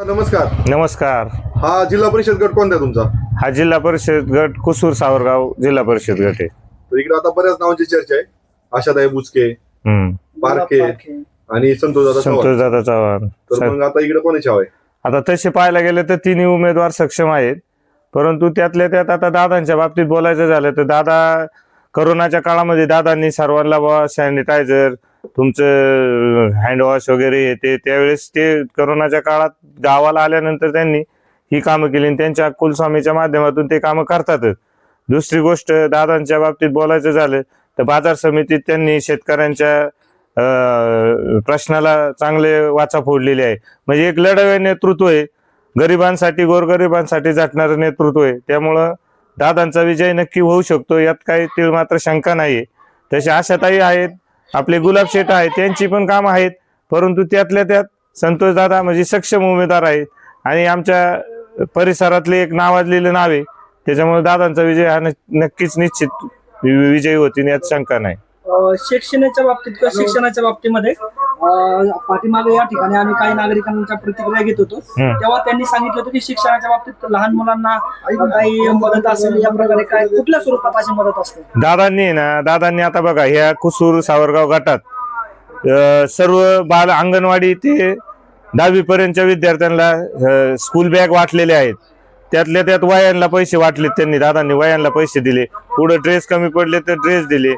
नमस्कार. नमस्कार. हा जिल्हा परिषद गट कोणता आहे तुमचा? हा जिल्हा परिषद गट कुसूर सावरगाव जिल्हा परिषद गट आहे. तर इकडे आता बऱ्याच नावांची चर्चा आहे. आशाताई बुचके हम्म. बारके आणि संतोष दादा चव्हाण. संतोष दादा चव्हाण. तर मग आता इकडे कोणाची हवं आहे? आता तसे पाहायला गेले तर तिन्ही उमेदवार सक्षम आहेत. परंतु त्यातल्या त्यात आता दादांच्या बाबतीत बोलायचं झालं तर दादा करोनाच्या काळामध्ये दादांनी सर्वांना बा सॅनिटायझर तुमचं हँडवॉश वगैरे हे ते त्यावेळेस ते करोनाच्या काळात गावाला आल्यानंतर त्यांनी ही कामं केली आणि त्यांच्या कुलस्वामीच्या माध्यमातून ते कामं करतातच. दुसरी गोष्ट दादांच्या बाबतीत बोलायचं झालं तर बाजार समितीत त्यांनी शेतकऱ्यांच्या प्रश्नाला चांगले वाचा फोडलेली आहे. म्हणजे एक लढावे नेतृत्व आहे. गरिबांसाठी गोरगरिबांसाठी झटणारं नेतृत्व आहे. त्यामुळं दादांचा विजय नक्की होऊ शकतो यात काही तीळ मात्र शंका नाही तसे आशाताई आहेत. आपले गुलाब शेठ आहेत त्यांची पण काम आहेत परंतु त्यातल्या त्यात संतोष दादा म्हणजे सक्षम उमेदवार आहेत. आणि आमच्या परिसरातले एक नावाजलेलं नाव आहे त्याच्यामुळे दादांचा विजय हा नक्कीच निश्चित विजयी होतील यात शंका नाही. शिक्षणाच्या बाबतीत किंवा शिक्षणाच्या बाबतीमध्ये पाठीमागे या ठिकाणी आम्ही काही नागरिकांच्या प्रतिक्रिया घेत होतो. तेव्हा त्यांनी सांगितलं होतं की शिक्षणाच्या बाबतीत लहान मुलांना काही मदत असेल या प्रकारे काय कुठल्या स्वरूपात अशी मदत असते? दादांनी ना दादांनी आता बघा ह्या कुसूर सावरगाव गटात सर्व बाल अंगणवाडी ते दहावी पर्यंतच्या विद्यार्थ्यांना स्कूल बॅग वाटलेले आहेत. त्यातल्या त्यात वयांना पैसे वाटले त्यांनी दादांनी वयांना पैसे दिले. कुठं ड्रेस कमी पडले तर ड्रेस दिले.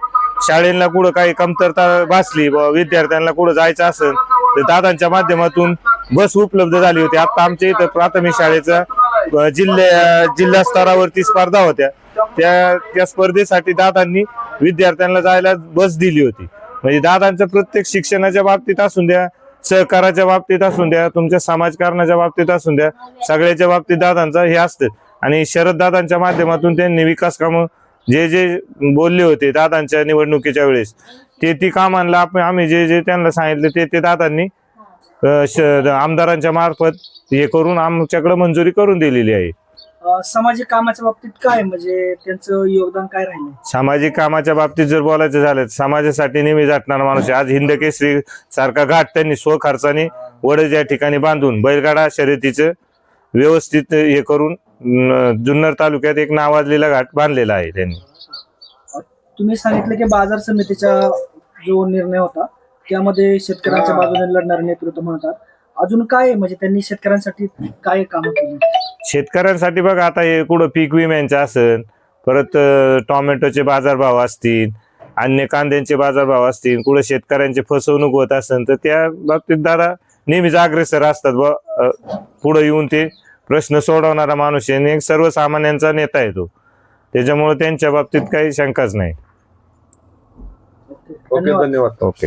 शाळेला कुठं काही कमतरता भासली व विद्यार्थ्यांना कुठं जायचं असेल तर दादांच्या माध्यमातून बस उपलब्ध झाली होती. आता आमच्या इथं प्राथमिक शाळेचा जिल्ह्या जिल्हा स्तरावरती स्पर्धा होत्या. त्या त्या स्पर्धेसाठी दादांनी विद्यार्थ्यांना जायला बस दिली होती. म्हणजे दादांचं प्रत्येक शिक्षणाच्या बाबतीत असून द्या सहकाराच्या बाबतीत असून द्या तुमच्या समाजकारणाच्या बाबतीत असून द्या सगळ्याच्या बाबतीत दादांचा हे असतं. आणि शरद दादांच्या माध्यमातून त्यांनी विकास कामं जे जे बोलले होते दादांच्या निवडणुकीच्या वेळेस ते ती कामांना आपण आम्ही जे जे त्यांना सांगितले ते ते दादांनी आमदारांच्या मार्फत हे करून आमच्याकडे मंजुरी करून दिलेली आहे. सामाजिक कामाच्या बाबतीत काय म्हणजे त्यांचं योगदान काय राहिलं सामाजिक कामाच्या बाबतीत जर बोलायचं झालं तर समाजासाठी नेहमी झटणारा माणूस आज हिंदकेसरी सारखा घाट त्यांनी स्वखर्चाने वडद या ठिकाणी बांधून बैलगाडा शर्यतीचं व्यवस्थित हे करून जुन्नर तालुक्यात एक नावाजलेला घाट बांधलेला आहे त्यांनी. तुम्ही सांगितलं की बाजार समितीचा जो निर्णय होता त्यामध्ये शेतकऱ्यांच्या बाजूने लढणारे नेतृत्व म्हणतात. अजून काय? म्हणजे त्यांनी शेतकऱ्यांसाठी काय कामं केली? शेतकऱ्यांसाठी बघा आता हे कुठं पीक विम्यांचं असेल परत टोमॅटोचे बाजारभाव असतील अन्य कांद्यांचे बाजारभाव असतील कुठं शेतकऱ्यांची फसवणूक होत असेल तर त्या बाबतीत दादा नेहमीच अग्रेसर असतात ब पुढे येऊन ते प्रश्न सोडवणारा माणूस आहे आणि एक सर्वसामान्यांचा नेता आहे तो. त्याच्यामुळे त्यांच्या बाबतीत काही शंकाच नाही. ओके धन्यवाद. ओके.